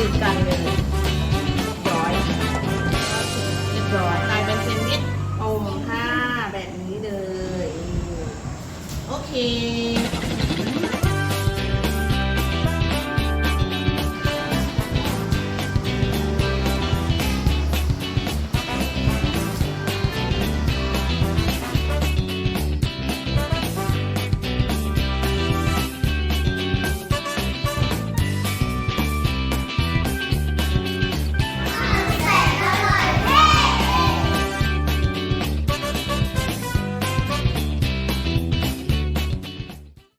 ติดกันเลยย้อยเรียบร้อยกลายเป็นเซนด์วิชอมคแบบนี้เลย โอเค